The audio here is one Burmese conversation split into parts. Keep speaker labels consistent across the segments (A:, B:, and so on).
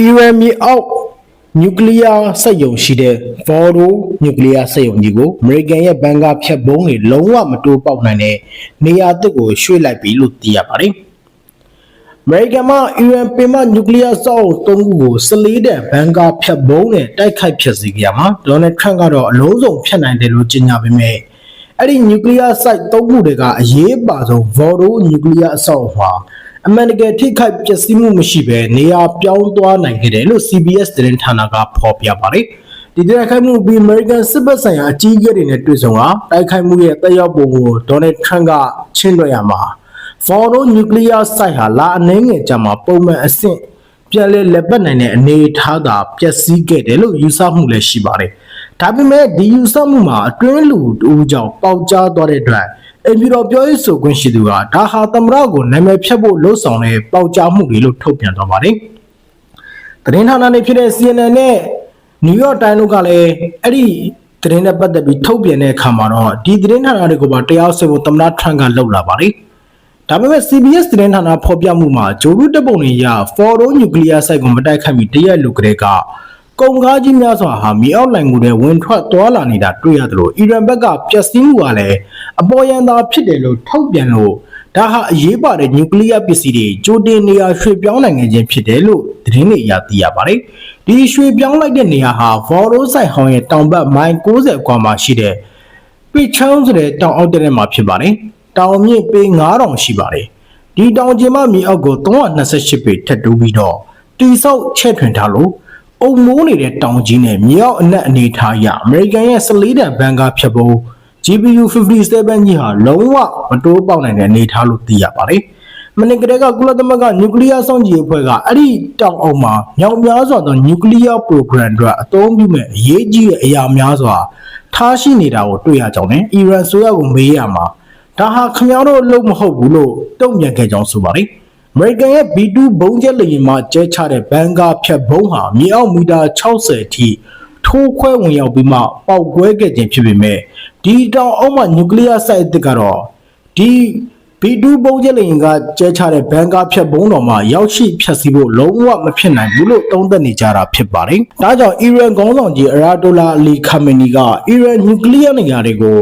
A: အီရန်မြေအောက်နျူကလ িয়ার စက်ရုံရှိတဲ့ Fordo နျူကလ িয়ার စက်ရုံကြီးကိုအမေရိကန်ရဲ့ဘန်ကာဖြတ်ဘုံတွေလုံးဝမတိုးပေါက်နိုင်တဲ့နေရာတစ်ကိုရွှေ့လိုက်ပြီလို့သိရပါတယ်။အမေရိကန်မှအီရန်ပင်မနျူကလ িয়ার စောက်သုံးခုကို14တန်ဘန်ကာဖြတ်ဘုံနဲ့တိုက်ခိုက်ဖျက်ဆီးကြရမှာဒေါ်နယ်ထရန့်ကတော့အလုံးစုံဖျက်နိုင်တယ်လို့ကြေညာပေမဲ့အဲ့ဒီနျူကလ িয়ার စိုက်သုံးခုတွေကအရေးပါဆုံး Fordo နျူကလ িয়ার အဆောက်အမှာ အမှန်တကယ်ထိခိုက်ပျက်စီးမှုမရှိဘဲနေရာပြောင်းသွားနိုင်ခဲ့တယ်လို့ CBS သတင်းဌာနကဖော်ပြပါတယ်။ဒီတိုက်ခိုက်မှုပြီး American စစ်ဘက်ဆိုင်ရာအကြီးအကဲတွေနဲ့တွေ့ဆုံကတိုက်ခိုက်မှုရဲ့တက်ရောက်ပုံကို Donald Trump ကချင်းလွှတ်ရမှာ Fordo Nuclear Site ဟာလာအနေငယ်ကြမှာပုံမှန်အဆင့်ပြန်လဲလက်ပတ်နိုင်တဲ့အနေအထားသာပျက်စီးခဲ့တယ်လို့ယူဆမှုလည်းရှိပါတယ်။ဒါပေမဲ့ဒီယူဆမှုမှာအတွင်းလူတူကြောင့်ပေါက်ကြားသွားတဲ့အတွက် အင်ပြည်တော်ပြောရေးဆိုခွင့်ရှိသူကဒါဟာသမရကိုနာမည်ဖြတ်ဖို့လှုံ့ဆော်တဲ့ပေါက်ကြားမှုတွေလို့ထုတ်ပြန်သွားပါတယ်။သတင်းဌာနတွေဖြစ်တဲ့ CNN နဲ့ New York Times တို့ကလည်းအဲ့ဒီသတင်းနဲ့ပတ်သက်ပြီးထုတ်ပြန်တဲ့အခါမှာတော့ဒီသတင်းဌာနတွေကိုပါတရားစွဲဖို့သမရထရန့်ကလှုပ်လာပါတယ်။ဒါပေမဲ့ CBS သတင်းဌာနဖော်ပြမှုမှာဂျိုရုတပ်ပုံတွေရ Fordo Nuclear Site ကိုမတိုက်ခိုက်မီတရက်လူကလေးက ကုန်ကားကြီးများစွာဟာမြေအောက်လိုင်မှုတွေဝင်ထွက်သွားလာနေတာတွေ့ရတယ်လို့အီရန်ဘက်ကပျက်စီးမှုကလည်းအပေါ်ယံသာဖြစ်တယ်လို့ထုတ်ပြန်လို့ဒါဟာအရေးပါတဲ့နျူကလ িয়ার ပစ္စည်းတွေကြိုတင်နေရာရွှေ့ပြောင်းနိုင်ခြင်းဖြစ်တယ်လို့သတင်းတွေအရသိရပါတယ်။ဒီရွှေ့ပြောင်းလိုက်တဲ့နေရာဟာ Vordo site ဟောင်းရဲ့တောင်ဘက်မိုင်60အကွာမှာရှိတဲ့ပစ်ချောင်းဆိုတဲ့တောင်အောက်တဲ့မှာဖြစ်ပါတယ်။တောင်မြင့်ပေ9000ရှိပါတယ်။ဒီတောင်ကျင်းမမြေအောက်ကို328ပေထပ်တိုးပြီးတော့တိဆောက်ချဲ့ထွင်ထားလို့ အုံမိုးနေတဲ့တောင်ကြီးနဲ့မြေအောက်အနက်အနေထားအရအမေရိကန်ရဲ့14တန်ဘန်ကာဖြတ်ဖို့ GPU 57ကြီးဟာလုံးဝမတိုးပေါက်နိုင်တဲ့အနေထားလို့သိရပါတယ်။မနေ့ကတည်းကကုလသမဂ္ဂနျူကလ িয়ার စောင့်ကြည့်ရေးအဖွဲ့ကအဲ့ဒီတောင်အောင်မှာမြောက်များစွာသောနျူကလ িয়ার program အတွက်အသုံးပြုမဲ့အရေးကြီးတဲ့အရာများစွာထားရှိနေတာကိုတွေ့ရကြောင်းနဲ့အီရန်ဆိုရကိုမေးရမှာဒါဟာခမည်းတော်အလုပ်မဟုတ်ဘူးလို့တုံ့ပြန်ခဲ့ကြောင်းဆိုပါတယ်။ American ရဲ့ B2 ဘုံကျက်လေယာဉ်မှကျဲချတဲ့ဘန်ကာဖြတ်ဘုံဟာမြေအောက်မီတာ60အထိထိုးခွဲဝင်ရောက်ပြီးမှပောက်ကွဲခဲ့ခြင်းဖြစ်ပေမဲ့ဒီတောင်အောက်မှာနျူကလ িয়ার စိုက်တစ်ကတော့ဒီ B2 ဘုံကျက်လေယာဉ်ကကျဲချတဲ့ဘန်ကာဖြတ်ဘုံတော်မှာရောက်ရှိဖြတ်စည်းဖို့လုံးဝမဖြစ်နိုင်ဘူးလို့သုံးသပ်နေကြတာဖြစ်ပါတယ်။ဒါကြောင့်အီရန်ခေါင်းဆောင်ကြီးအရာတိုလာအလီခါမနီကအီရန်နျူကလ িয়ার နေရာတွေကို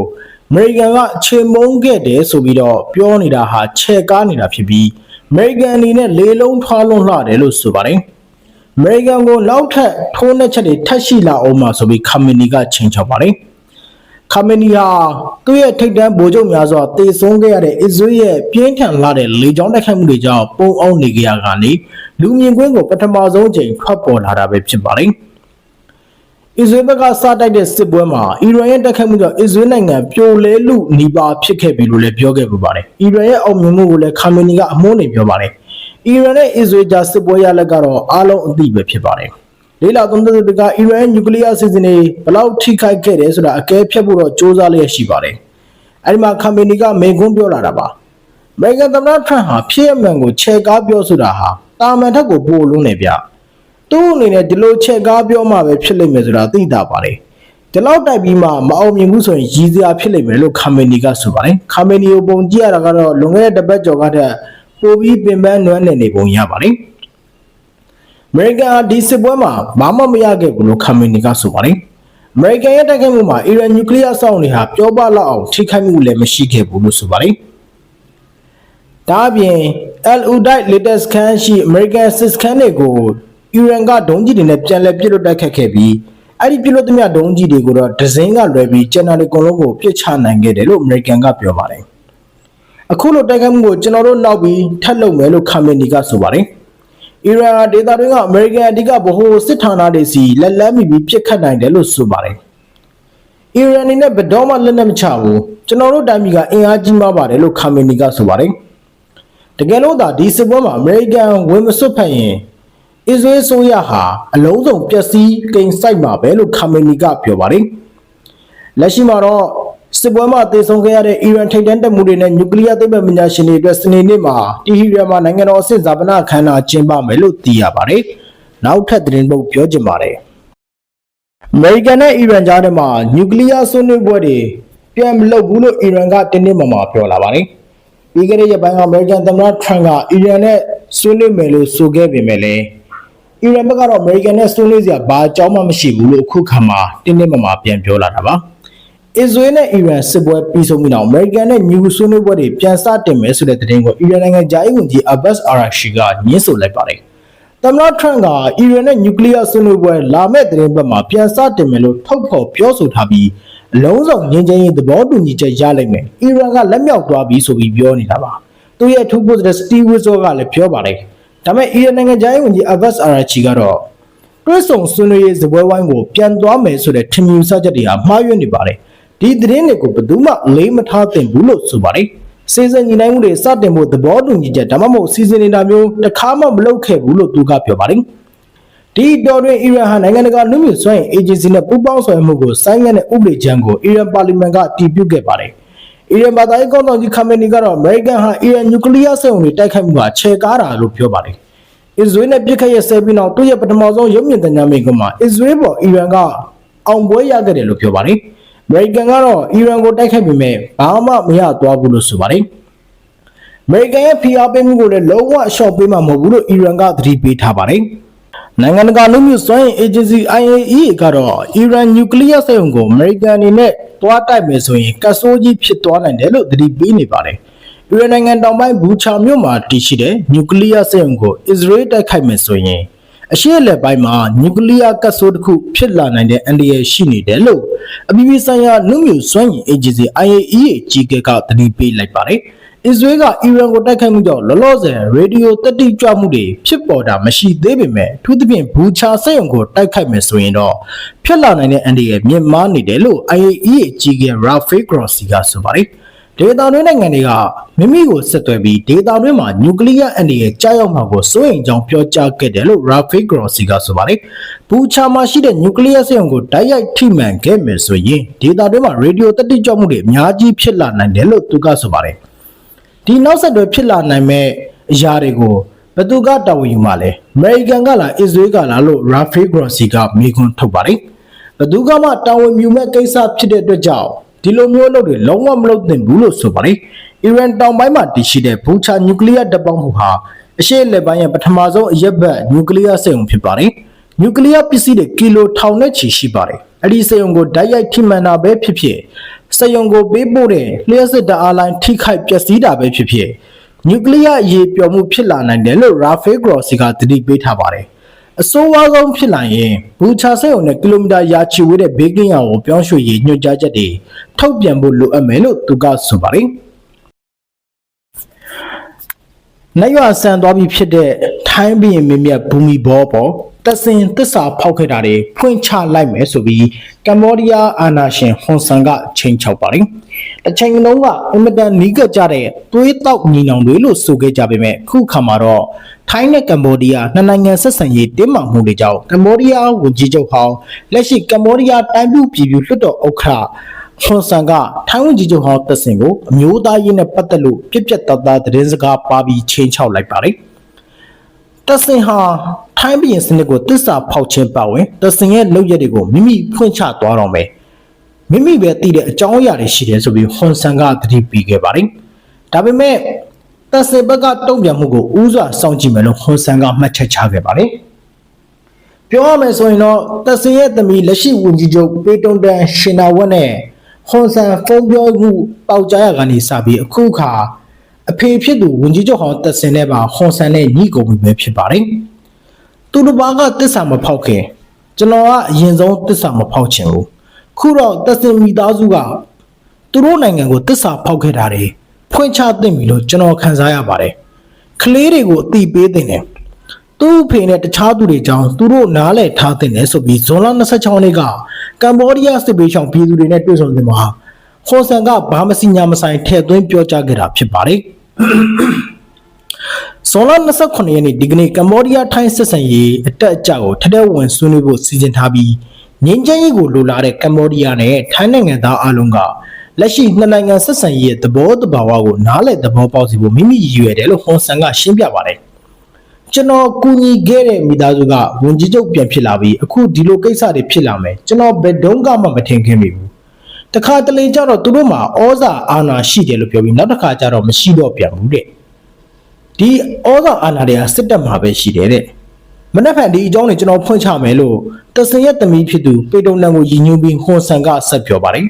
A: အမေရိကန်ကချေမုန်းခဲ့တယ်ဆိုပြီးတော့ပြောနေတာဟာချဲကားနေတာဖြစ်ပြီးအ မေရိကန်အနေနဲ့လေလုံးထွားလုံးလှတယ်လို့ဆိုပါတယ်။အမေရိကန်ကိုနောက်ထပ်ထိုးနှက်ချက်တွေထပ်ရှိလာအောင်မှာဆိုပြီးခါမနီကချိန်ချောက်ပါတယ်။ခါမနီဟာသူ့ရဲ့ထိတ်တန်းဗိုလ်ချုပ်များစွာတေဆုံးခဲ့ရတဲ့အစ္စရေးရဲ့ပြင်းထန်လာတဲ့လေကြောင်းတိုက်ခိုက်မှုတွေကြောင့်ပုံအောင်နေကြရကနေလူမြင်ကွင်းကိုပထမဆုံးချိန်ထွက်ပေါ်လာတာပဲဖြစ်ပါတယ်။ အစ္စရေးဘက်ကစတိုက်တဲ့စစ်ပွဲမှာအီရန်ရဲ့တိုက်ခိုက်မှုကြောင့်အစ္စရေးနိုင်ငံပြိုလဲလူနီးပါးဖြစ်ခဲ့ပြီလို့လည်းပြောခဲ့ပူပါတယ်။အီရန်ရဲ့အောင်မြင်မှုကိုလည်းခါမနီကအမုန်းနေပြောပါတယ်။အီရန်နဲ့အစ္စရေးကြားစစ်ပွဲရလက်ကတော့အားလုံးအသိပဲဖြစ်ပါတယ်။လေးလာသုံးသပ်သူကအီရန်နျူကလ িয়ার စီစဉ်တွေဘယ်လောက်ထိခိုက်ခဲ့တယ်ဆိုတာအကဲဖြတ်ဖို့တော့စ조사လျက်ရှိပါတယ်။အဲဒီမှာခါမနီကမေခွန်းပြောလာတာပါ။အမေရိကန်သမ္မတထရန့်ဟာဖြစ်အမှန်ကိုချဲကားပြောဆိုတာဟာတာမန်ထက်ကိုပိုလုံးနေဗျ။ သူ့အနေနဲ့ဒီလိုချက်ကားပြောမှပဲဖြစ်လိမ့်မယ်ဆိုတာသိတာပါတယ်ဒီလောက်တိုက်ပြီးမှမအောင်မြင်ဘူးဆိုရင်ရည်စရာဖြစ်လိမ့်မယ်လို့ခါမနီကဆိုပါတယ်ခါမနီကိုပုံကြည့်ရတာကတော့လွန်ခဲ့တဲ့တစ်ပတ်ကျော်ကတည်းကပိုပြီးပင်ပန်းနွမ်းနယ်နေပုံရပါတယ်အမေရိကန်ဒီစစ်ပွဲမှာဘာမှမရခဲ့ဘူးလို့ခါမနီကဆိုပါတယ်အမေရိကန်ရဲ့တိုက်ခိုက်မှုမှာအီရန်နျူကလ িয়ার စောင့်တွေဟာပြောပလောက်အောင်ထိခိုက်မှုလည်းမရှိခဲ့ဘူးလို့ဆိုပါတယ်ဒါအပြင် Al Udeid latest scan ရှိ American စစ်စခန်းတွေကို အီရန်ကဒုံးကြီးတွေနဲ့ပြန်လည်ပစ်လွတ်တိုက်ခတ်ခဲ့ပြီးအဲ့ဒီပစ်လွတ်သမျှဒုံးကြီးတွေကိုတော့ဒဇင်းကလွယ်ပြီးကျန်တာတွေအကုန်လုံးကိုပစ်ချနိုင်ခဲ့တယ်လို့အမေရိကန်ကပြောပါတယ်အခုလိုတိုက်ခိုက်မှုကိုကျွန်တော်တို့နောက်ပြီးထပ်လုပ်မယ်လို့ခါမနီကဆိုပါတယ်အီရန်ဒေတာတွေကအမေရိကန်အဓိကဗဟိုစစ်ဌာနတွေစီလက်လန်းမိပြီးပြစ်ခတ်နိုင်တယ်လို့ဆိုပါတယ်အီရန်အနေနဲ့ဘယ်တော့မှလက်နက်မချဘူးကျွန်တော်တို့တိုင်းပြည်ကအင်အားကြီးမားပါတယ်လို့ခါမနီကဆိုပါတယ်တကယ်လို့သာဒီစစ်ပွဲမှာအမေရိကန်ဝင်မစွတ်ဖက်ရင် အစ္စရေးဆိုရဟာအလုံးစုံပျက်စီးကိန်းစိုက်မှာပဲလို့ခါမနီကပြောပါတယ်လက်ရှိမှာတော့စစ်ပွဲမှာတည်ဆုံခဲ့ရတဲ့အီရန်ထိပ်တန်းတပ်မှုတွေနဲ့နျူကလ িয়ার သိပ္ပံပညာရှင်တွေအတွက်စနေနေ့မှာတီဟီရန်မှာနိုင်ငံတော်အဆင့်ဇာပနာခမ်းနားကျင်းပမယ်လို့သိရပါတယ်နောက်ထပ်သတင်းပုတ်ပြောချင်ပါတယ်အမေရိကန်နဲ့အီရန်ကြားထဲမှာနျူကလ িয়ার ဆွေးနွေးပွဲတွေပြန်မလုပ်ဘူးလို့အီရန်ကတင်းတင်းမာမာပြောလာပါတယ်ပြီးခဲ့တဲ့ရက်ပိုင်းကအမေရိကန်သမ္မတထရန့်ကအီရန်နဲ့ဆွေးနွေးမယ်လို့ဆိုခဲ့ပေမဲ့လည်း အီရန်ဘက်ကတော့အမေရိကန်နဲ့ဆွေးနွေးစရာဘာအကြောင်းမှမရှိဘူးလို့အခုခါမှာတင်းတင်းမာမာပြန်ပြောလာတာပါအစ္စရေးနဲ့အီရန်စစ်ပွဲပြီးဆုံးပြီးနောက်အမေရိကန်နဲ့ညူဆွေးနွေးပွဲတွေပြန်စတင်မယ်ဆိုတဲ့သတင်းကိုအီရန်နိုင်ငံဂျာအီဝန်ကြီးအဘတ်အာရာရှီကညှင်းဆိုလိုက်ပါတယ်သမ္မတထရန့်ကအီရန်နဲ့နျူကလ িয়ার ဆွေးနွေးပွဲလာမယ့်သတင်းပတ်မှာပြန်စတင်မယ်လို့ထုတ်ဖော်ပြောဆိုထားပြီးအလုံးစုံငြင်းချင်ရေးသဘောတူညီချက်ရလိမ့်မယ်။အီရန်ကလက်မြောက်သွားပြီဆိုပြီးပြောနေတာပါ။သူရဲ့ထူးပိုးတဲ့စတီဝစ်ဇောကလည်းပြောပါတယ်။ ဒါပေမဲ့အီရန်နိုင်ငံသားဝန်ကြီးအဘတ်အာရာချီကတော့တွဲဆုံဆွေးနွေးရေးဇပွဲဝိုင်းကိုပြန်သွားမယ်ဆိုတဲ့ထင်မြင်စချက်တွေဟာမှားယွင်းနေပါတယ်။ဒီသတင်းတွေကိုဘယ်သူမှလေးမထားသင့်ဘူးလို့ဆိုပါတယ်။စီစဉ်ညီနိုင်မှုတွေစတင်ဖို့သဘောတူညီချက်ဒါမှမဟုတ်စီစဉ်နေတာမျိုးတစ်ခါမှမလုပ်ခဲ့ဘူးလို့သူကပြောပါတယ်။ဒီတော်တွင်အီရန်ဟာနိုင်ငံတကာလူမျိုးစွမ်းအင်အေဂျင်စီနဲ့ပူးပေါင်းဆောင်ရွက်မှုကိုဆိုင်းငံ့တဲ့ဥပဒေကြမ်းကိုအီရန်ပါလီမန်ကတည်ပြုခဲ့ပါတယ်။ အီရန်ဘာသာရေးကောင်းဆောင်ကြီးခါမနီကတော့အမေရိကန်ဟာအီရန်နျူကလ িয়ার စက်ရုံတွေတိုက်ခိုက်မှုကခြေကားတာလို့ပြောပါတယ်။အစ္စရေးနဲ့ပြစ်ခတ်ရဲ့ဆဲပြီးနောက်သူ့ရဲ့ပထမဆုံးရုပ်မြင်သံကြားမိန့်ကမှာအစ္စရေးပေါ်အီရန်ကအောင်ပွဲရခဲ့တယ်လို့ပြောပါတယ်။အမေရိကန်ကတော့အီရန်ကိုတိုက်ခိုက်ပေမဲ့ဘာမှမရသွားဘူးလို့ဆိုပါတယ်။အမေရိကန်ရဲ့ဖိအားပေးမှုကိုလည်းလုံးဝအလျှော့ပေးမှာမဟုတ်ဘူးလို့အီရန်ကသတိပေးထားပါတယ်။ နိုင်ငံတကာလူမျိုးစွမ်းအင်အေဂျင်စီ IAEA ကတော့အီရန်နျူကလ িয়ার စက်ရုံကိုအမေရိကန်အနေနဲ့တွားတိုက်မယ်ဆိုရင်ကတ်ဆိုးကြီးဖြစ်သွားနိုင်တယ်လို့သတိပေးနေပါတယ်။အီရန်နိုင်ငံတောင်ပိုင်းဘူချာမြို့မှာတည်ရှိတဲ့နျူကလ িয়ার စက်ရုံကိုအစ္စရေးတိုက်ခိုက်မယ်ဆိုရင်အရှေ့အလယ်ပိုင်းမှာနျူကလ িয়ার ကတ်ဆိုးတစ်ခုဖြစ်လာနိုင်တဲ့အန္တရာယ်ရှိနေတယ်လို့အပြည်ပြည်ဆိုင်ရာလူမျိုးစွမ်းအင်အေဂျင်စီ IAEA ကြီးကကသတိပေးလိုက်ပါတယ်။ အစ္စရေးကအီရန်ကိုတိုက်ခိုက်မှုကြောင့်လောလောဆယ်ရေဒီယိုတက်တိကြွမှုတွေဖြစ်ပေါ်တာမရှိသေးပေမဲ့အထူးသဖြင့်ဘူချာစက်ရုံကိုတိုက်ခိုက်မယ်ဆိုရင်တော့ဖြစ်လာနိုင်တဲ့အန္တရာယ်မြင့်မားနေတယ်လို့ IAEA ကြီးကရာဖေးဂရော့စီကဆိုပါတယ်ဒေတာတွင်းနိုင်ငံတွေကမိမိကိုဆက်သွယ်ပြီးဒေတာတွင်းမှာနျူကလ িয়ার အန္တရာယ်ကြားရောက်မှာကိုစိုးရိမ်ကြောင်းပြောကြားခဲ့တယ်လို့ Rafael Grossi ကဆိုပါတယ်။ဘူချာမှာရှိတဲ့နျူကလ িয়ার စက်ရုံကိုတိုက်ရိုက်ထိမှန်ခဲ့မယ်ဆိုရင်ဒေတာတွင်းမှာရေဒီယိုတက်တိကြွမှုတွေအများကြီးဖြစ်လာနိုင်တယ်လို့သူကဆိုပါတယ်။ ဒီနောက်ဆက်တွဲဖြစ်လာနိုင်မဲ့အရာတွေကိုဘယ်သူကတာဝန်ယူမှာလဲအမေရိကန်ကလားအစ္စရေးကလားလို့ Rafael Grossi ကမေးခွန်းထုတ်ပါတယ်ဘယ်သူကမှတာဝန်ယူမဲ့ကိစ္စဖြစ်တဲ့အတွက်ကြောင့်ဒီလိုမျိုးလုပ်တွေလုံးဝမလုပ်သင့်ဘူးလို့ဆိုပါတယ်အီရန်တောင်ပိုင်းမှာတည်ရှိတဲ့ဘူချာနျူကလ িয়ার တပ်ပေါင်းမှုဟာအရှေ့လက်ပိုင်းရဲ့ပထမဆုံးအရက်ဘက်နျူကလ িয়ার စက်ရုံဖြစ်ပါတယ် နျူကလ িয়ার ပစ္စည်းတွေကီလိုထောင်နဲ့ချီရှိပါတယ်အဲ့ဒီစက်ရုံကိုဓာတ်ရိုက်ထိမှန်တာပဲဖြစ်ဖြစ်စက်ရုံကိုပေးပို့တဲ့လျှက်စစ်တအားလိုင်းထိခိုက်ပျက်စီးတာပဲဖြစ်ဖြစ်နျူကလ িয়ার ရေပျော်မှုဖြစ်လာနိုင်တယ်လို့ Rafael Grossi ကသတိပေးထားပါတယ်အဆိုးဝါးဆုံးဖြစ်လာရင်ဘူချာစက်ုံနဲ့ကီလိုမီတာရာချီဝေးတဲ့ဘေးကင်းရောင်ကိုပြောင်းရွှေ့ရေးညွှန်ကြားချက်တွေထုတ်ပြန်ဖို့လိုအပ်မယ်လို့သူကဆိုပါတယ်။နိုင်ရွာဆန်သွားပြီးဖြစ်တဲ့ထိုင်းဘရင်မင်းမြတ်ဘူမီဘောပေါ် တဆင်တစ္ဆာဖောက်ခဲ့တာတွေဖွင့်ချလိုက်မယ်ဆိုပြီးကမ္ဘောဒီးယားအာဏာရှင်ဟွန်ဆန်ကချိန်ချောက်ပါတယ်။တစ်ချိန်လုံးကအင်မတန်နီးကပ်ကြတဲ့သွေးတောက်ညီနောင်တွေလို့ဆိုခဲ့ကြပေမဲ့ခုခါမှာတော့ထိုင်းနဲ့ကမ္ဘောဒီးယားနှစ်နိုင်ငံဆက်ဆံရေးတင်းမာမှုတွေကြောင့်ကမ္ဘောဒီးယားဝန်ကြီးချုပ်ဟောင်းလက်ရှိကမ္ဘောဒီးယားတိုင်းပြည်ပြည်လွှတ်တော်ဥက္ကဋ္ဌဟွန်ဆန်ကထိုင်းဝန်ကြီးချုပ်ဟောင်းတက်စင်ကိုအမျိုးသားရေးနဲ့ပတ်သက်လို့ပြက်ပြက်သားသားသတင်းစကားပါပြီးချိန်ချောက်လိုက်ပါတယ်။တက်စင်ဟာ ထိုင်းပြည်စနစ်ကိုတစ္ဆာဖောက်ခြင်းပါဝင်တက်စင်ရဲ့လုပ်ရက်တွေကိုမိမိဖွင့်ချသွားတော့မယ်။မိမိပဲသိတဲ့အကြောင်းအရာတွေရှိတယ်ဆိုပြီးဟွန်ဆန်ကသတိပေးခဲ့ပါတယ်။ဒါပေမဲ့တက်စင်ဘက်ကတုံ့ပြန်မှုကိုဥစွာစောင့်ကြည့်မယ်လို့ဟွန်ဆန်ကမှတ်ချက်ချခဲ့ပါတယ်။ပြောရမယ်ဆိုရင်တော့တက်စင်ရဲ့သမီးလက်ရှိဝန်ကြီးချုပ်ပေတုံတန်ရှင်နာဝတ်နဲ့ဟွန်ဆန်ဖုန်းပြောမှုပေါက်ကြားရကနေစပြီးအခုခါအဖေဖြစ်သူဝန်ကြီးချုပ်ဟောင်းတက်စင်နဲ့ပါဟွန်ဆန်နဲ့ညီကိုမှုပဲဖြစ်ပါတယ်။ သူတို့ဘာကတစ္ဆာမဖောက်ခင်ကျွန်တော်ကအရင်ဆုံးတစ္ဆာမဖောက်ချင်ဘူး။ခုတော့တက်စင်မိသားစုကသူတို့နိုင်ငံကိုတစ္ဆာဖောက်ခဲ့တာတွေဖွင့်ချသင့်ပြီလို့ကျွန်တော်ခံစားရပါတယ်။ကလေးတွေကိုအတိပေးသင့်တယ်။သူ့အဖေနဲ့တခြားသူတွေကြောင့်သူတို့နားလည်ထားတဲ့နယ်ဆိုပြီးဇွန်လ26ရက်နေ့ကကမ္ဘောဒီးယားစစ်ပေးချောင်ပြည်သူတွေနဲ့တွေ့ဆုံတဲ့မှာဟွန်ဆန်ကဘာမစီညာမဆိုင်ထည့်သွင်းပြောကြားခဲ့တာဖြစ်ပါတယ်။ ဇွန်လ29ရက်နေ့ဒီကနေ့ကမ္ဘောဒီးယားထိုင်းစစ်ဆန်ရေးအတက်အကျကိုထက်တဲ့ဝင်ဆွေးနွေးဖို့စီစဉ်ထားပြီးငင်းချမ်းရေးကိုလိုလားတဲ့ကမ္ဘောဒီးယားနဲ့ထိုင်းနိုင်ငံသားအလုံးကလက်ရှိနှစ်နိုင်ငံဆက်ဆံရေးရဲ့သဘောတဘာဝကိုနားလည်သဘောပေါက်စီဖို့မိမိရည်ရွယ်တယ်လို့ဟွန်ဆန်ကရှင်းပြပါတယ်။ကျွန်တော်ကူညီခဲ့တဲ့မိသားစုကဝန်ကြီးချုပ်ပြန်ဖြစ်လာပြီးအခုဒီလိုကိစ္စတွေဖြစ်လာမယ်ကျွန်တော်ဘယ်တုန်းကမှမထင်ခဲ့မိဘူးတခါတလေကျတော့သူတို့မှာဩဇာအာဏာရှိတယ်လို့ပြောပြီးနောက်တစ်ခါကျတော့မရှိတော့ပြန်ဘူးတဲ့ ဒီဩဇာအာဏာတွေကစစ်တပ်မှာပဲရှိတယ်တဲ့မနက်ဖြန်ဒီအကြောင်းတွေကျွန်တော်ဖွင့်ချမယ်လို့တဆင်ရဲ့တမီးဖြစ်သူပေတုံနန်ကိုရည်ညွှန်းပြီးဟွန်ဆန်ကဆက်ပြောပါတယ်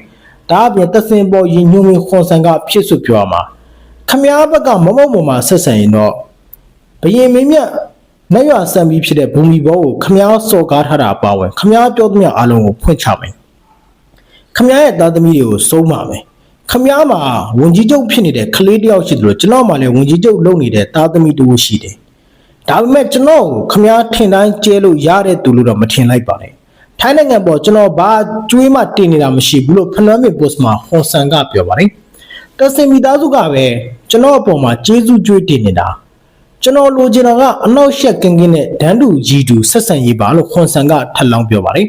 A: ဒါအပြင်တဆင်ပေါ်ရည်ညွှန်းပြီးဟွန်ဆန်ကဖြစ်ဆိုပြောရမှာခမားဘက်ကမမုံမုံမှာဆက်ဆံရင်တော့ဘယင်မင်းမြတ်နိုင်ရဆန်ပြီးဖြစ်တဲ့ဘူမီဘောကိုခမားစော်ကားထားတာအပါအဝင်ခမားပြောသမျှအားလုံးကိုဖွင့်ချမယ်ခမားရဲ့သားသမီးတွေကိုစုံးပါမယ် ခမားမှာဝင်ကြီးချုပ်ဖြစ်နေတဲ့ကလေးတယောက်ရှိတယ်လို့ကျွန်တော်မှလည်းဝင်ကြီးချုပ်လုပ်နေတဲ့သားသမီးတူရှိတယ်ဒါပေမဲ့ကျွန်တော်ကိုခမားထင်တိုင်းကျဲလို့ရတဲ့သူလို့တော့မထင်လိုက်ပါနဲ့ထိုင်းနိုင်ငံပေါ်ကျွန်တော်ဘာကျွေးမှတင်နေတာမရှိဘူးလို့ဖနွမ်းမီပို့စ်မှာဟွန်ဆန်ကပြောပါတယ်တဆင်မီသားစုကပဲကျွန်တော်အပေါ်မှာကျေးဇူးကျွေးတင်နေတာကျွန်တော်လိုချင်တာကအနောက်ရှက်ကင်းကင်းနဲ့ဒန်းတူကြီးတူဆက်ဆံရေးပါလို့ဟွန်ဆန်ကထပ်လောင်းပြောပါတယ်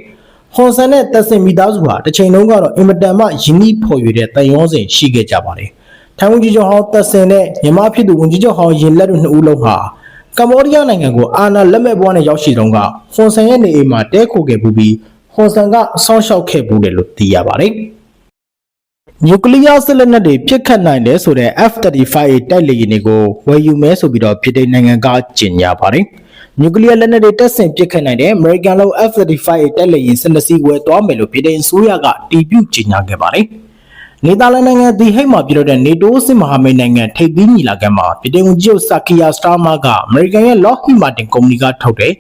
A: ဟွန်ဆန်နဲ့တဆင်မီသားစုဟာတစ်ချိန်လုံးကတော့အင်မတန်မှယဉ်ဤဖော်ရွေတဲ့တန်ရောစဉ်ရှိခဲ့ကြပါတယ်ထိုင်းဝန်ကြီးချုပ်ဟောင်းတဆင်နဲ့မြန်မာဖြစ်သူဝန်ကြီးချုပ်ဟောင်းရင်လက်တို့နှစ်ဦးလုံးဟာကမ္ဘောဒီးယားနိုင်ငံကိုအာဏာလက်မဲ့ဘွားနဲ့ရောက်ရှိတုန်းကဟွန်ဆန်ရဲ့နေအိမ်မှာတဲခိုခဲ့ပူပြီးဟွန်ဆန်ကဆောင်းလျှောက်ခဲ့ပူတယ်လို့သိရပါတယ်။ နျူကလ িয়ার စစ်လက်နက်တွေပြစ်ခတ်နိုင်တယ်ဆိုတဲ့ F-35 တိုက်လေယာဉ်တွေကိုဝယ်ယူမဲဆိုပြီးတော့ပြည်ထောင်နိုင်ငံကကြေညာပါတယ်။နျူကလ িয়ার လက်နက်တွေတက်ဆင်ပြစ်ခတ်နိုင်တဲ့ American လို့ F-35 တိုက်လေယာဉ်12စီးဝယ်သွားမယ်လို့ပြည်ထောင်အစိုးရကတည်ပြုကြေညာခဲ့ပါတယ်။ နေသာလန်နိုင်ငံဒီဟိတ်မှာပြုလုပ်တဲ့ NATO စစ်မဟာမိတ်နိုင်ငံထိပ်သီးညီလာခံမှာပြည်ထောင်စုချုပ်ဆာကီယာစတာမာကအမေရိကန်ရဲ့ Lockheed Martin ကုမ္ပဏီကထုတ်တဲ့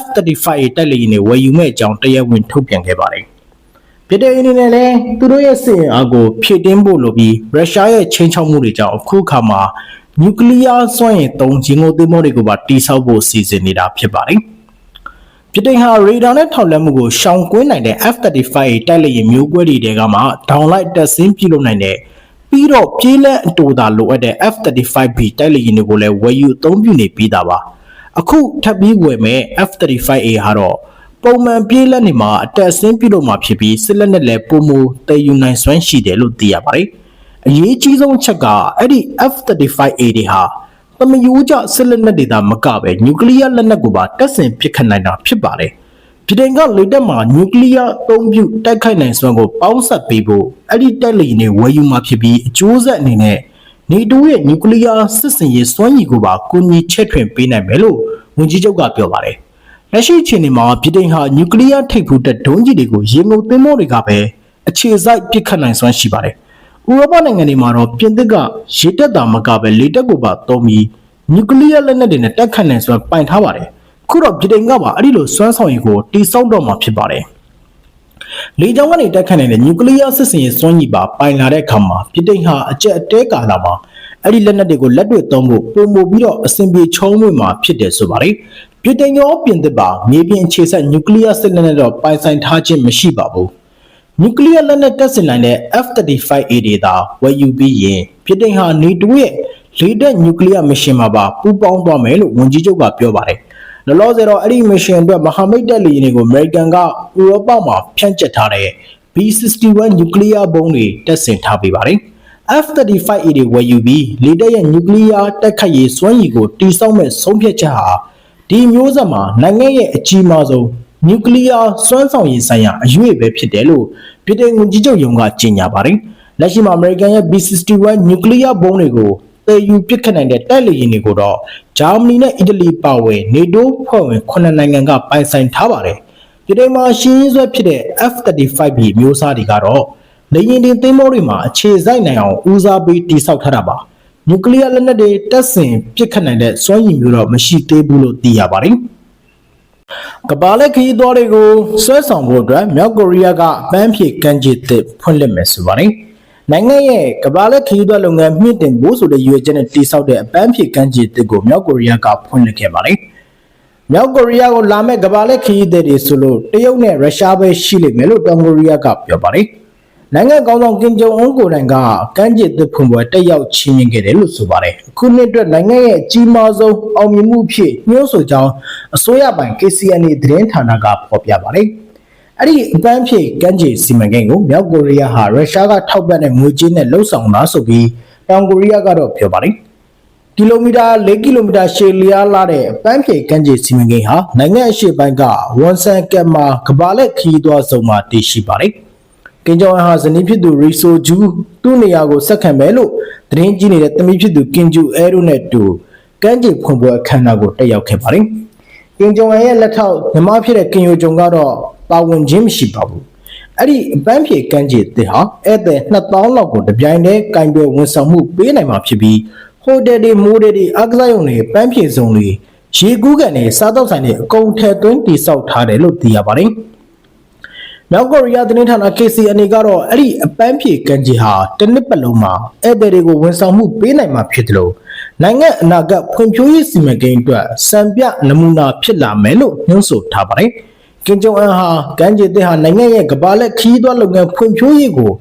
A: F-35 တိုက်လေယာဉ်တွေဝယ်ယူမဲ့အကြောင်းတရားဝင်ထုတ်ပြန်ခဲ့ပါတယ်။ ပြည်ထောင်စုအနေနဲ့လည်းသူတို့ရဲ့စစ်အင်အားကိုဖြည့်တင်းဖို့လိုပြီးရုရှားရဲ့ချင်းချောက်မှုတွေကြောင့်အခုအခါမှာနျူကလ িয়ার စွမ်းရည်သုံးဂျင်ငိုသင်းမောတွေကိုပါတိစောက်ဖို့စီစဉ်နေတာဖြစ်ပါတယ်။ပြည်တိုင်ဟာရေဒါနဲ့ထောက်လက်မှုကိုရှောင်ကွင်းနိုင်တဲ့ F35 တိုက်လေယာဉ်မျိုးကွဲတွေတဲကမှဒေါင်လိုက်တက်ဆင်းပြုလုပ်နိုင်တဲ့ပြီးတော့ပြေးလက်အတူတာလိုအပ်တဲ့ F35B တိုက်လေယာဉ်တွေကိုလည်းဝယ်ယူအသုံးပြုနေပြီးသားပါအခုထပ်ပြီးဝယ်မဲ့ F35A ဟာတော့ ပုံမှန်ပြေးလက်နေမှာအတက်ဆင်းပြုလုပ်မှာဖြစ်ပြီးစစ်လက်နဲ့လည်းပုံမူတည်ယူနိုင်စွမ်းရှိတယ်လို့သိရပါတယ်အရေးကြီးဆုံးအချက်ကအဲ့ဒီ F35A တွေဟာ တမယိုးကြစစ်လက်နက်တွေသာမကပဲနျူကလ িয়ার လက်နက်ကိုပါတက်ဆင်ပစ်ခတ်နိုင်တာဖြစ်ပါတယ်။ပြည်တိုင်ကလေတက်မှာနျူကလ িয়ার အသုံးပြုတိုက်ခိုက်နိုင်စွမ်းကိုပေါင်းစပ်ပေးဖို့အဲ့ဒီတိုက်လေယာဉ်တွေဝယ်ယူမှာဖြစ်ပြီးအကျိုးဆက်အနေနဲ့နေတိုးရဲ့နျူကလ িয়ার စစ်စင်ရေးစွမ်းရည်ကိုပါကူညီချဲ့ထွင်ပေးနိုင်မယ်လို့ဝန်ကြီးချုပ်ကပြောပါတယ်။ လက်ရှိအချိန်မှာပြည်တိုင်ဟာနျူကလ িয়ার ထိပ်ဖူးတက်ဒုံးကြီးတွေကိုရေငုပ်သင်းမောတွေကပဲအခြေစိုက်ပစ်ခတ်နိုင်စွမ်းရှိပါတယ်။ဥရောပနိုင်ငံတွေမှာတော့ပြင်သစ်ကရေတက်တာမကပဲလေတက်ကိုပါသုံးပြီးနျူကလ িয়ার လက်နက်တွေနဲ့တက်ခတ်နိုင်စွမ်းပိုင်ထားပါတယ်။ခုတော့ပြည်တိုင်ကပါအဲ့ဒီလိုစွမ်းဆောင်ရည်ကိုတိစောက်တော့မှာဖြစ်ပါတယ်။လေကြောင်းကနေတက်ခတ်နိုင်တဲ့နျူကလ িয়ার စစ်စင်ရေးစွမ်းရည်ပါပိုင်လာတဲ့အခါမှာပြည်တိုင်ဟာအကျက်အတဲကာလာမှာ အဲ့ဒီလက်နက်တွေကိုလက်တွေ့သုံးဖို့ပုံမှုပြီးတော့အစဉ်ပြေချုံးမွေမှာဖြစ်တယ်ဆိုပါတယ်။ပြည်တိုင်ရောပြင်သစ်ပါမြေပြင်အခြေဆက်နျူကလ িয়ার စစ်လက်နက်တော့ပိုင်ဆိုင်ထားခြင်းမရှိပါဘူး။ နျူကလ িয়ার လက်နက်တပ်ဆင်နိုင်တဲ့ F35A တွေသာဝယ်ယူပြီးရင်ပြည်တိုင်ဟာနေတိုးရဲ့လေတပ်နျူကလ িয়ারမရှင်မှာပါပူးပေါင်းသွားမယ်လို့ဝန်ကြီးချုပ်ကပြောပါတယ်။လောလောဆယ်တော့အဲ့ဒီမရှင်အတွက်မဟာမိတ်တပ်လေယာဉ်တွေကိုအမေရိကန်ကဥရောပမှာဖြန့်ကျက်ထားတဲ့ B61 နျူကလ িয়ার ဘုံးတွေတပ်ဆင်ထားပေးပါတယ်။ F35A တွေဝယ်ယူပြီးလေတပ်ရဲ့နျူကလ িয়ার တက်ခတ်ရေးစွမ်းရည်ကိုတိစောက်မဲ့ဆုံးဖြတ်ချက်ဟာဒီမျိုးဆက်မှာနိုင်ငံရဲ့အကြီးမားဆုံးနျူကလ িয়ার စွမ်းဆောင်ရည်ဆိုင်ရာအရွေ့ပဲဖြစ်တယ်လို့ပြည်ထောင်ဝန်ကြီးချုပ်ယုံကကြေညာပါတယ်။လက်ရှိမှာအမေရိကန်ရဲ့ B61 နျူကလ িয়ার ဘုံးတွေကိုတည်ယူပစ်ခတ်နိုင်တဲ့တိုက်လေယာဉ်တွေကိုတော့ဂျာမနီနဲ့အီတလီပါဝင် NATO ဖွဲ့ဝင်9နိုင်ငံကပိုင်ဆိုင်ထားပါတယ်။ပြည်ထောင်မှာရှင်းရင်းဆွဲဖြစ်တဲ့ F35B မျိုးစားတွေကတော့ လေယာဉ်တင်သင်းမောတွေမှာအခြေစိုက်နိုင်အောင်ဦးစားပေးတိစောက်ထားတာပါ။နျူကလ িয়ার လက်နက်တွေတက်ဆင်ပစ်ခတ်နိုင်တဲ့စွမ်းရည်မျိုးတော့မရှိသေးဘူးလို့သိရပါတယ်။ကဘာလက်ခရီးသွားတွေကိုဆွဲဆောင်ဖို့အတွက်မြောက်ကိုရီးယားကပန်းဖြေကမ်းခြေသစ်ဖွင့်လှစ်မယ်ဆိုပါတယ်။နိုင်ငံရဲ့ကဘာလက်ခရီးသွားလုပ်ငန်းမြင့်တင်ဖို့ဆိုတဲ့ရည်ရွယ်ချက်နဲ့တည်ဆောက်တဲ့အပန်းဖြေကမ်းခြေသစ်ကိုမြောက်ကိုရီးယားကဖွင့်လှစ်ခဲ့ပါတယ်။မြောက်ကိုရီးယားကိုလာမဲ့ကဘာလက်ခရီးသည်တွေဆိုလို့တရုတ်နဲ့ရုရှားပဲရှိလိမ့်မယ်လို့တောင်ကိုရီးယားကပြောပါတယ်။ နိုင်ငံကောင်းဆောင်ကင်ဂျုံအွန်းကိုယ်တိုင်ကကမ်းခြေသစ်ဖွင့်ပွဲတက်ရောက်ချင်းမြင်ခဲ့တယ်လို့ဆိုပါတယ်။အခုနှစ်အတွက်နိုင်ငံရဲ့အကြီးမားဆုံးအောင်မြင်မှုဖြစ်ညှို့ဆိုကြောင်းအစိုးရပိုင် KCNA သတင်းဌာနကဖော်ပြပါတယ်။အဲ့ဒီအပန်းဖြေကမ်းခြေစီမံကိန်းကိုမြောက်ကိုရီးယားဟာရုရှားကထောက်ပံ့တဲ့ငွေကြေးနဲ့လှုပ်ဆောင်တာဆိုပြီးတောင်ကိုရီးယားကတော့ပြောပါတယ်။ကီလိုမီတာ၄ကီလိုမီတာရှည်လျားလာတဲ့ပန်းဖြေကမ်းခြေစီမံကိန်းဟာနိုင်ငံအရှေ့ပိုင်းကဝန်ဆန်ကက်မာကဘာလက်ခီးသွားစုံမှာတည်ရှိပါတယ်။ ကင်ဂျောင်ဟာဇနီးဖြစ်သူရီဆိုဂျူးသူ့နေရာကိုဆက်ခံမယ်လို့သတင်းကြီးနေတဲ့သမီးဖြစ်သူကင်ဂျူအဲရိုနဲ့တူကမ်းခြေဖွင့်ပွဲအခမ်းအနားကိုတက်ရောက်ခဲ့ပါတယ်။ကကင်ဂျုံအန်ရဲ့လက်ထောက်ညီမဖြစ်တဲ့ကင်ယိုဂျုံကတော့ပါဝင်ခြင်းမရှိပါဘူးအဲ့ဒီအပန်းဖြေကန်းကြီးအစ်ဟာဧည့်သည်2000လောက်ကိုတပြိုင်တည်းကင်တွယ်ဝန်ဆောင်မှုပေးနိုင်မှာဖြစ်ပြီးဟိုတယ်တွေမိုးတယ်တွေအကစားရုံတွေပန်းဖြေစုံတွေရေကူးကန်တွေစားတော့ဆိုင်တွေအကုန်ထည့်သွင်းတည်ဆောက်ထားတယ်လို့သိရပါတယ် မြောက်ကိုရီးယားသတင်းဌာန KCNA ကတော့အဲ့ဒီအပန်းဖြေကန်ကြီးဟာတစ်နှစ်ပတ်လုံးမှာဧည့်သည်တွေကိုဝန်ဆောင်မှုပေးနိုင်မှာဖြစ်တယ်လို့နိုင်ငံအနာဂတ်ဖွံ့ဖြိုးရေးစီမံကိန်းအတွက်စံပြနမူနာဖြစ်လာမယ်လို့ညွှန်းဆိုထားပါတယ်။ကင်ဂျုံအန်ဟာကန်ဂျီတဲ့ဟာနိုင်ငံရဲ့ကမ္ဘာလက်ခီးသွွားလုပ်ငန်းဖွံ့ဖြိုးရေးကို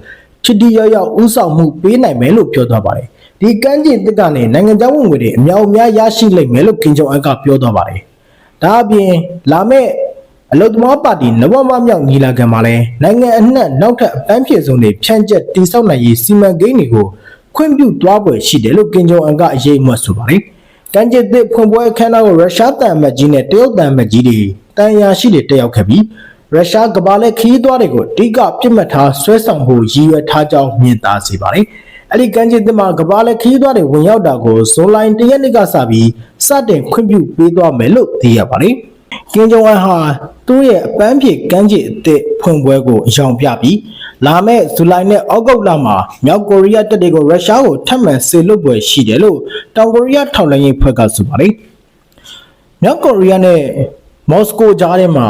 A: ချစ်တီရောက်ရောက်ဥဆောင်မှုပေးနိုင်မယ်လို့ပြောသွားပါတယ်။ဒီကန်ဂျီတစ်ကနေနိုင်ငံခြားဝင်ငွေတွေအများအများရရှိလိမ့်မယ်လို့ကင်ဂျုံအန်ကပြောသွားပါတယ်။ဒါအပြင်လာမယ့် အလုတ်သမားပါတီနဝမမြောက်ညီလာခံမှာလည်းနိုင်ငံအနှံ့နောက်ထပ်အပန်းဖြေဆုံးတွေဖြန့်ကျက်တိစောက်နိုင်ရေးစီမံကိန်းတွေကိုခွင့်ပြုသွားပွဲရှိတယ်လို့ကင်ဂျုံအန်ကအရေးအမှတ်ဆိုပါတယ်။ကန်ကျစ်သစ်ဖွံ့ပွဲအခမ်းအနားကိုရုရှားတန်အမတ်ကြီးနဲ့တရုတ်တန်အမတ်ကြီးတွေတန်ရာရှိတွေတက်ရောက်ခဲ့ပြီးရုရှားကမ္ဘာလက်ခီးသွားတွေကိုအဓိကပြစ်မှတ်ထားဆွဲဆောင်ဖို့ရည်ရွယ်ထားကြောင်းမြင်သာစေပါတယ်။အဲ့ဒီကန်ကျစ်သစ်မှာကမ္ဘာလက်ခီးသွားတွေဝင်ရောက်တာကိုဇွန်လတရက်နေ့ကစပြီးစတင်ခွင့်ပြုပေးသွားမယ်လို့သိရပါတယ်။ ကင်ဂျုံအန်ဟာသူ့ရဲ့အပန်းဖြေကမ်းခြေအသစ်ဖွင့်ပွဲကိုအယောင်ပြပြီးလာမယ့်ဇူလိုင်နဲ့ဩဂုတ်လမှာမြောက်ကိုရီးယားတပ်တွေကိုရုရှားကိုထပ်မံဆေလွတ်ပွဲရှိတယ်လို့တောင်ကိုရီးယားထောက်လှမ်းရေးဖွဲ့ကဆိုပါတယ်။မြောက်ကိုရီးယားနဲ့မော်စကိုကြားထဲမှာ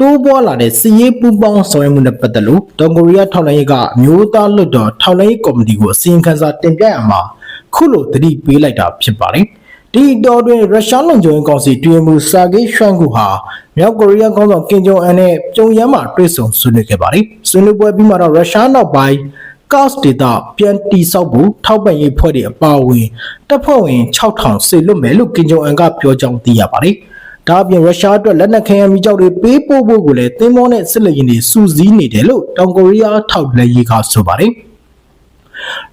A: တိုးပွားလာတဲ့စစ်ရေးပူးပေါင်းဆောင်ရွက်မှုနဲ့ပတ်သက်လို့တောင်ကိုရီးယားထောက်လှမ်းရေးကမျိုးသားလွတ်တော်ထောက်လှမ်းရေးကော်မတီကိုအစီရင်ခံစာတင်ပြရမှာခုလိုသတိပေးလိုက်တာဖြစ်ပါတယ်။ ဒီတော်တွင်ရုရှားလုံခြုံရေးကောင်စီတွင်မူစာဂေးရွှမ်ကူဟာမြောက်ကိုရီးယားခေါင်းဆောင်ကင်ဂျုံအန်နဲ့ပြုံရမ်းမှာတွေ့ဆုံဆွေးနွေးခဲ့ပါတယ်။ဆွေးနွေးပွဲပြီးမှတော့ရုရှားနောက်ပိုင်းကော့စ်ဒေတာပြန်တီဆောက်ဖို့ထောက်ပံ့ရေးဖွဲ့တွေအပါအဝင်တပ်ဖွဲ့ဝင်6000စေလွတ်မယ်လို့ကင်ဂျုံအန်ကပြောကြောင်းသိရပါတယ်။ဒါအပြင်ရုရှားအတွက်လက်နက်ခဲယမ်းမိကြောက်တွေပေးပို့ဖို့ကိုလည်းသင်္ဘောနဲ့စစ်လက်ရင်တွေစူးစီးနေတယ်လို့တောင်ကိုရီးယားထောက်လက်ရေးကဆိုပါတယ်။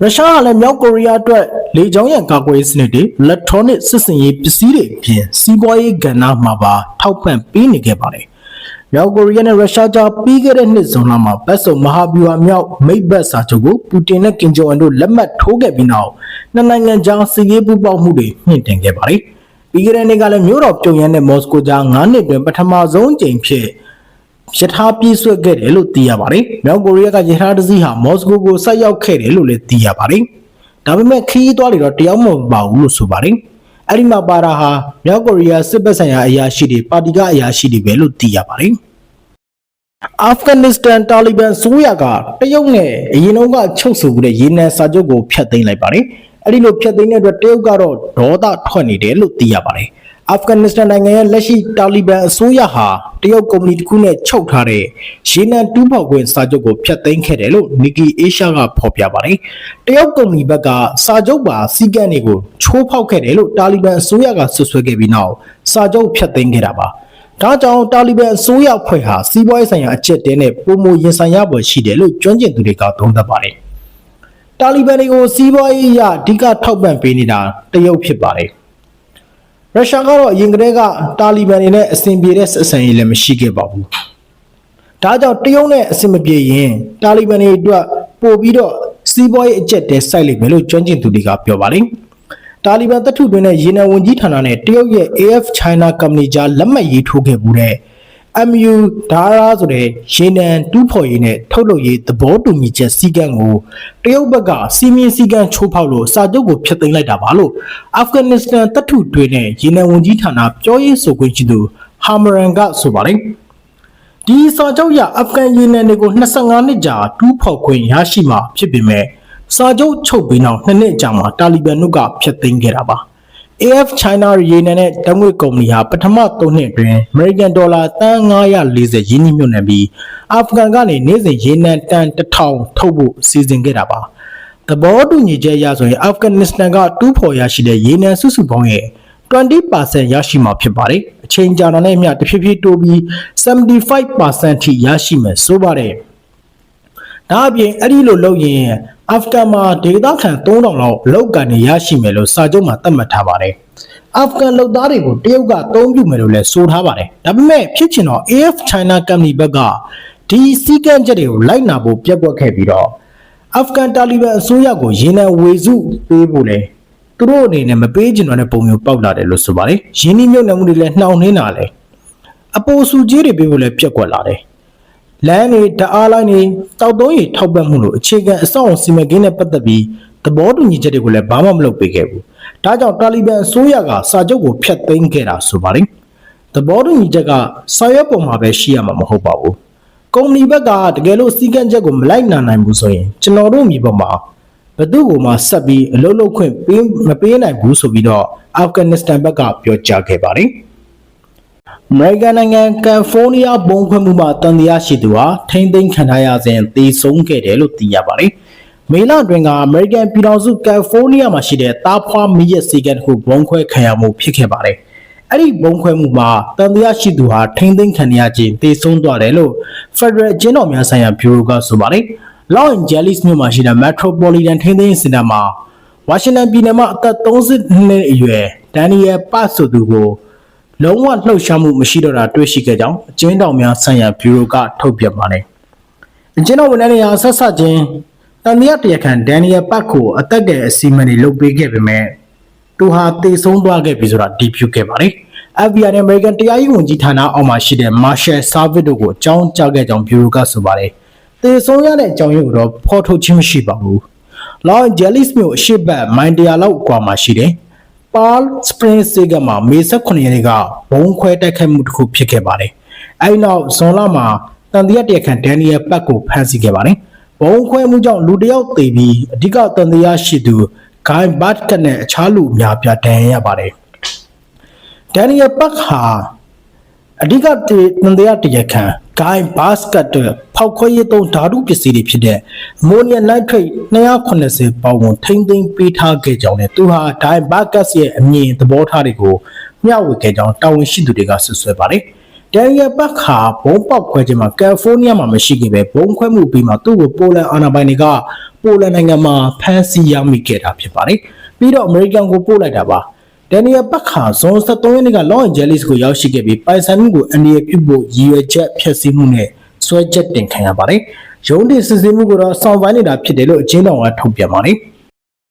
A: ရုရှားကလည်းမြောက်ကိုရီးယားအတွက်လေကြောင်းရန်ကာကွယ်ရေးစနစ်တွေ electronic စစ်စင်ရေးပစ္စည်းတွေအပြင်စီးပွားရေးကဏ္ဍမှာပါထောက်ပံ့ပေးနေခဲ့ပါတယ်။မြောက်ကိုရီးယားနဲ့ရုရှားကြားပြီးခဲ့တဲ့နှစ်ဇွန်လမှာပတ်စုံမဟာဗျူဟာမြောက်မိတ်ဘတ်စာချုပ်ကိုပူတင်နဲ့ကင်ဂျုံအန်တို့လက်မှတ်ထိုးခဲ့ပြီးနောက်နှစ်နိုင်ငံကြားစစ်ရေးပူးပေါင်းမှုတွေမြင့်တင်ခဲ့ပါတယ်။ပြီးခဲ့တဲ့နှစ်ကလည်းမြို့တော်ပြုံယမ်းနဲ့မော်စကိုကြား9နှစ်တွင်ပထမဆုံးအကြိမ်ဖြစ် ရထားပြေးဆွဲခဲ့တယ်လို့သိရပါတယ်။မြောက်ကိုရီးယားကရထားတစ်စီးဟာမော်စကိုကိုဆိုက်ရောက်ခဲ့တယ်လို့လည်းသိရပါတယ်။ဒါပေမဲ့ခရီးသွားတွေတော့တယောက်မှမပါဘူးလို့ဆိုပါတယ်။အဲ့ဒီမှာပါတာဟာမြောက်ကိုရီးယားစစ်ဘက်ဆိုင်ရာအရာရှိတွေပါတီကအရာရှိတွေပဲလို့သိရပါတယ်။အာဖဂန်နစ္စတန်တာလီဘန်ဆိုးရကတရုတ်နဲ့အရင်တုန်းကချုပ်ဆိုခဲ့တဲ့ရေနံစာချုပ်ကိုဖျက်သိမ်းလိုက်ပါတယ်။အဲ့ဒီလိုဖျက်သိမ်းတဲ့အတွက်တရုတ်ကတော့ဒေါသထွက်နေတယ်လို့သိရပါတယ်။ အာဖဂန်နစ္စတန်နိုင်ငံရဲ့လက်ရှိတာလီဘန်အစိုးရဟာတရုတ်ကုမ္ပဏီတစ်ခုနဲ့ချုပ်ထားတဲ့ရေနံတူးဖော်ခွင့်စာချုပ်ကိုဖျက်သိမ်းခဲ့တယ်လို့ Nikkei Asia ကဖော်ပြပါတယ်။တရုတ်ကုမ္ပဏီဘက်ကစာချုပ်ပါစည်းကမ်းတွေကိုချိုးဖောက်ခဲ့တယ်လို့တာလီဘန်အစိုးရကဆွဆွဲခဲ့ပြီးနောက်စာချုပ်ဖျက်သိမ်းခဲ့တာပါ။ဒါကြောင့်တာလီဘန်အစိုးရဖွဲ့ဟာစီးပွားရေးဆိုင်ရာအချက်တဲနဲ့ပုံမရင်ဆိုင်ရပွဲရှိတယ်လို့ကျွမ်းကျင်သူတွေကသုံးသပ်ပါတယ်။တာလီဘန်တွေကိုစီးပွားရေးအရအဓိကထောက်ပံ့ပေးနေတာတရုတ်ဖြစ်ပါတယ်။ ရုရှားကတော့အရင်ကတည်းကတာလီဘန်တွေနဲ့အဆင်ပြေတဲ့ဆက်ဆံရေးလည်းမရှိခဲ့ပါဘူး။ဒါကြောင့်တရုတ်နဲ့အဆင်မပြေရင်တာလီဘန်တွေအတွက်ပို့ပြီးတော့စီးပွားရေးအကျက်တဲစိုက်လိမ့်မယ်လို့ကျွမ်းကျင်သူတွေကပြောပါတယ်။တာလီဘန်တပ်ထုတွင်နဲ့ရေနံဝန်ကြီးဌာနနဲ့တရုတ်ရဲ့ AF China Company ကြားလက်မှတ်ရေးထိုးခဲ့မှုတဲ့ MU ဒါရာဆိုတဲ့ရေနံတူးဖော်ရေးနဲ့ထုတ်လုပ်ရေးသဘောတူညီချက်စည်းကမ်းကိုတရုတ်ဘက်ကစီမင်းစည်းကမ်းချိုးဖောက်လို့စာချုပ်ကိုဖျက်သိမ်းလိုက်တာပါလို့အာဖဂန်နစ္စတန်တပ်ထုတွေနဲ့ရေနံဝန်ကြီးဌာနပြောရေးဆိုခွင့်ရှိသူဟာမရန်ကဆိုပါတယ်ဒီစာချုပ်ရအာဖဂန်ရေနံတွေကို25နှစ်ကြာတူးဖော်ခွင့်ရရှိမှာဖြစ်ပေမဲ့စာချုပ်ချုပ်ပြီးနောက်နှစ်နှစ်ကြာမှာတာလီဘန်တို့ကဖျက်သိမ်းခဲ့တာပါ AF China ရေနံနဲ့တငွေကုမ္ပဏီဟာပထမ3နှစ်အတွင်း American Dollar တန်940ရင်းနှီးမြှုပ်နှံပြီးအာဖဂန်ကနေနေ့စဉ်ရေနံတန်1000ထုတ်ဖို့စီစဉ်ခဲ့တာပါ။သဘောတူညီချက်အရဆိုရင်အာဖဂန်နစ္စတန်ကတူးဖော်ရရှိတဲ့ရေနံစုစုပေါင်းရဲ့20%ရရှိမှာဖြစ်ပါတယ်။အချိန်ကြာတာနဲ့အမျှတဖြည်းဖြည်းတိုးပြီး75%ထိရရှိမယ်ဆိုပါတယ်။ဒါအပြင်အဲ့ဒီလိုလုပ်ရင် အာဖဂန်မှာဒေသခံ3000လောက်လောက်ကန်နေရရှိမယ်လို့စာချုပ်မှာသတ်မှတ်ထားပါတယ်။အာဖဂန်လုပ်သားတွေကိုတရုတ်ကအသုံးပြုမယ်လို့လည်းဆိုထားပါတယ်။ဒါပေမဲ့ဖြစ်ချင်တော့ AF China Company ဘက်ကဒီစီကံချက်တွေကိုလိုက်နာဖို့ပြက်ကွက်ခဲ့ပြီးတော့အာဖဂန်တာလီဘန်အစိုးရကိုရေနံဝေစုပေးဖို့လေသူတို့အနေနဲ့မပေးချင်တော့တဲ့ပုံမျိုးပေါက်လာတယ်လို့ဆိုပါတယ်။ရင်းနှီးမြှုပ်နှံမှုတွေလည်းနှောင့်နှင်းတာလေအပိုစုကြီးတွေပေးဖို့လည်းပြက်ကွက်လာတယ် လမ်းတွေတအားလိုက်နေတောက်သုံးရီထောက်ပံ့မှုလို့အခြေခံအဆောက်အုံစီမံကိန်းနဲ့ပတ်သက်ပြီးသဘောတူညီချက်တွေကိုလည်းဘာမှမလုပ်ပေးခဲ့ဘူးဒါကြောင့်တာလီဘန်အစိုးရကစာချုပ်ကိုဖျက်သိမ်းခဲ့တာဆိုပါတယ်သဘောတူညီချက်ကစာရွက်ပေါ်မှာပဲရှိရမှာမဟုတ်ပါဘူးကုမ္ပဏီဘက်ကတကယ်လို့စီကံချက်ကိုမလိုက်နာနိုင်ဘူးဆိုရင်ကျွန်တော်တို့မြေပေါ်မှာဘယ်သူ့ကိုမှဆက်ပြီးအလုပ်လုပ်ခွင့်ပေးမပေးနိုင်ဘူးဆိုပြီးတော့အာဖဂန်နစ္စတန်ဘက်ကပြောကြားခဲ့ပါတယ် အမေရိကန်နိုင်ငံကယ်လီဖိုးနီးယားဘုံခွဲမှုမှာတန်တရားရှိသူဟာထိမ့်သိမ်းခံထားရစဉ်သေဆုံးခဲ့တယ်လို့သိရပါတယ်။မေလအတွင်းကအမေရိကန်ပြည်ထောင်စုကယ်လီဖိုးနီးယားမှာရှိတဲ့တားဖွားမီးရဲ့စီကံတစ်ခုဘုံခွဲခံရမှုဖြစ်ခဲ့ပါတယ်။အဲ့ဒီဘုံခွဲမှုမှာတန်တရားရှိသူဟာထိမ့်သိမ်းခံရခြင်းသေဆုံးသွားတယ်လို့ Federal အကျဉ်းတော်များဆိုင်ရာဘျူရိုကဆိုပါတယ်။ Los Angeles မြို့မှာရှိတဲ့ Metropolitan ထိန်းသိမ်းရေးစင်တာမှာဝါရှင်တန်ပြည်နယ်မှာအသက်32နှစ်အရွယ်ဒန်နီယယ်ပတ်ဆိုသူကို လုံးဝလှုပ်ရှားမှုမရှိတော့တာတွေ့ရှိခဲ့ကြောင်းအကျဉ်းတော်များဆိုင်ရာဘျူရိုကထုတ်ပြန်ပါတယ်။အကျဉ်းတော်ဝန်ထမ်းတွေဟာဆက်ဆက်ချင်းတန်တရားတရားခံဒန်နီယယ်ပတ်ကိုအသက်ငယ်အစီအမံတွေလုပ်ပေးခဲ့ပေမဲ့သူဟာတေဆုံးသွားခဲ့ပြီဆိုတာဒီဖြူခဲ့ပါတယ်။ FBI နဲ့ American တရားရေးဝန်ကြီးဌာနအောက်မှာရှိတဲ့ Marshal Service တို့ကိုအကြောင်းကြားခဲ့ကြောင်းဘျူရိုကဆိုပါတယ်။တေဆုံးရတဲ့အကြောင်းရင်းကိုတော့ဖော်ထုတ်ခြင်းမရှိပါဘူး။ Los Angeles မြို့အရှိတ်ဘက်မိုင်တရာလောက်အကွာမှာရှိတယ်။ Palm Springs စေကမှာမေ18ရက်နေ့ကဘုံခွဲတိုက်ခိုက်မှုတစ်ခုဖြစ်ခဲ့ပါတယ်။အဲဒီနောက်ဇွန်လမှာတန်တရာတရားခံဒန်နီယယ်ပတ်ကိုဖမ်းဆီးခဲ့ပါတယ်။ဘုံခွဲမှုကြောင့်လူတစ်ယောက်သေပြီးအဓိကတန်တရာရှိသူဂိုင်းဘတ်ကနဲ့အခြားလူအများပြားဒဏ်ရာရပါတယ်။ဒန်နီယယ်ပတ်ဟာအဓိကတန်တရားတရားခံ ဂိုင်းဘတ်ကတ်တို့ဖောက်ခွဲရေးသုံးဓာတုပစ္စည်းတွေဖြစ်တဲ့အမိုနီယမ်နိုက်ထရိတ်280ပေါင်ကိုထိမ့်သိမ်းပေးထားခဲ့ကြောင်းနဲ့သူဟာဒိုင်းဘတ်ကတ်ရဲ့အမြင်သဘောထားတွေကိုမျှဝေခဲ့ကြောင်းတာဝန်ရှိသူတွေကဆွဆွဲပါတယ်။ဒန်နီယယ်ပတ်ခါဘုံပေါက်ခွဲခြင်းမှာကယ်လီဖိုးနီးယားမှာမရှိခဲ့ပဲဘုံခွဲမှုပြီးမှသူ့ကိုပိုလန်အာဏာပိုင်တွေကပိုလန်နိုင်ငံမှာဖမ်းဆီးရမိခဲ့တာဖြစ်ပါတယ်။ပြီးတော့အမေရိကန်ကိုပို့လိုက်တာပါ။ ဒန်နီယယ်ပတ်ခါဇွန်23ရက်နေ့ကလော့အန်ဂျယ်လိစ်ကိုရောက်ရှိခဲ့ပြီးပိုင်ဆိုင်မှုကိုအန်ဒီရပြုဖို့ရည်ရွယ်ချက်ဖျက်ဆီးမှုနဲ့ဆွဲချက်တင်ခံရပါတယ်။ရုံးတင်စစ်ဆေးမှုကိုတော့စောင့်ပိုင်းနေတာဖြစ်တယ်လို့အချင်းတော်ကထုတ်ပြန်ပါတယ်။